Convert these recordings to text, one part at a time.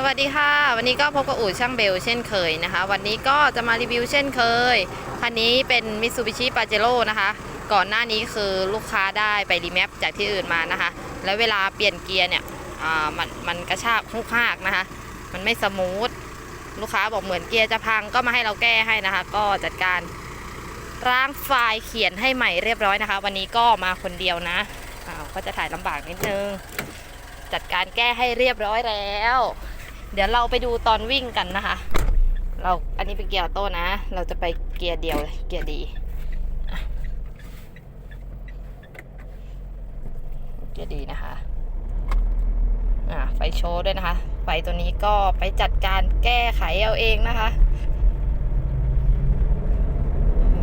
สวัสดีค่ะ วันนี้ก็พบกับอู่ช่างเบลเช่นเคยนะคะ วันนี้ก็จะมารีวิวเช่นเคย คันนี้เป็น Mitsubishi Pajero นะคะ ก่อนหน้านี้คือลูกค้าได้ไปรีแมปจากที่อื่นมานะคะ แล้วเวลาเปลี่ยนเกียร์เนี่ยมันมันกระชากหุกหากนะคะ มันไม่สมูท ลูกค้าบอกเหมือนเกียร์จะพังก็มาให้เราแก้ให้นะคะ ก็จัดการร่างไฟล์เขียนให้ใหม่เรียบร้อยนะคะ วันนี้ก็มาคนเดียวนะก็จะถ่ายลำบากนิดนึง จัดการแก้ให้เรียบร้อยแล้ว เดี๋ยวเราไปดูตอนวิ่งกันนะคะ เราอันนี้เป็นเกียร์ออโต้นะ เราจะไปเกียร์เดียวเลยเกียร์ดี เกียร์ดีนะคะอะไฟโชว์ด้วยนะคะ ไฟตัวนี้ก็ไปจัดการแก้ไขเอาเองนะคะ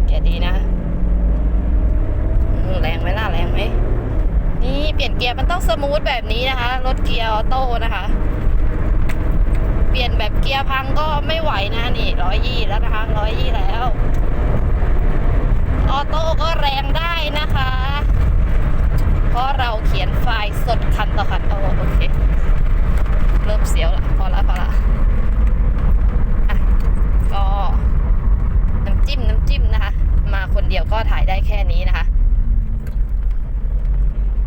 เกียร์ดีนะแรงไหมล่ะแรงไหมนี่เปลี่ยนเกียร์มันต้องสมูทแบบนี้นะคะ รถเกียร์ออโต้นะคะ ลี่ยนแบบเกียร์พังก็ไม่ไหวนะนี่ร้อยยี่แล้วนะคะร้อยยี่แล้วออโต้ก็แรงได้นะคะ เพราะเราเขียนไฟล์สดคันต่อคันโอ้โอเค เริ่มเสียวละพอละพอละอะก็น้ำจิ้มน้ำจิ้มนะคะ มาคนเดียวก็ถ่ายได้แค่นี้นะคะ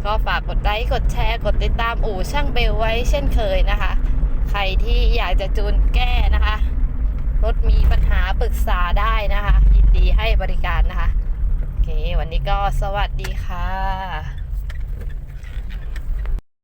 ก็ฝากกดไลค์กดแชร์กดติดตามอู่ช่างเบลไว้เช่นเคยนะคะ ใครที่อยากจะจูนแก้นะคะ รถมีปัญหาปรึกษาได้นะคะ ยินดีให้บริการนะคะ โอเค วันนี้ก็สวัสดีค่ะ